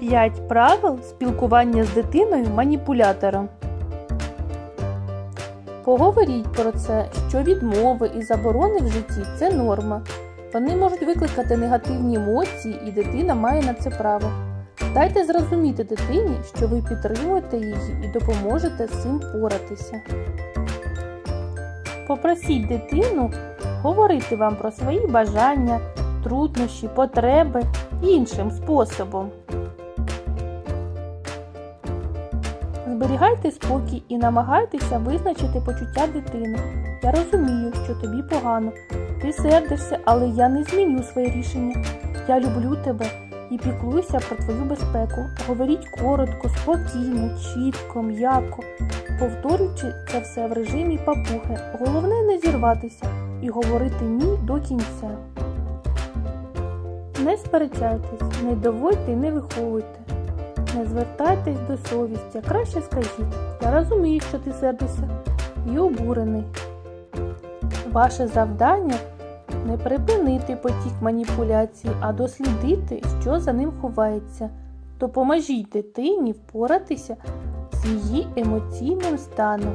5 правил спілкування з дитиною маніпулятором. Поговоріть про це, що відмови і заборони в житті це норма. Вони можуть викликати негативні емоції, і дитина має на це право. Дайте зрозуміти дитині, що ви підтримуєте її і допоможете з цим поратися. Попросіть дитину говорити вам про свої бажання, труднощі, потреби іншим способом. Зберігайте спокій і намагайтеся визначити почуття дитини. Я розумію, що тобі погано. Ти сердишся, але я не зміню своє рішення. Я люблю тебе і піклуюся про твою безпеку. Говоріть коротко, спокійно, чітко, м'яко, повторюючи це все в режимі папухи. Головне не зірватися і говорити ні до кінця. Не сперечайтесь, не доводьте і не виховуйте. Не звертайтесь до совісті, а краще скажіть. Я розумію, що ти сердишся і обурений. Ваше завдання не припинити потік маніпуляцій, а дослідити, що за ним ховається. Допоможіть дитині впоратися з її емоційним станом.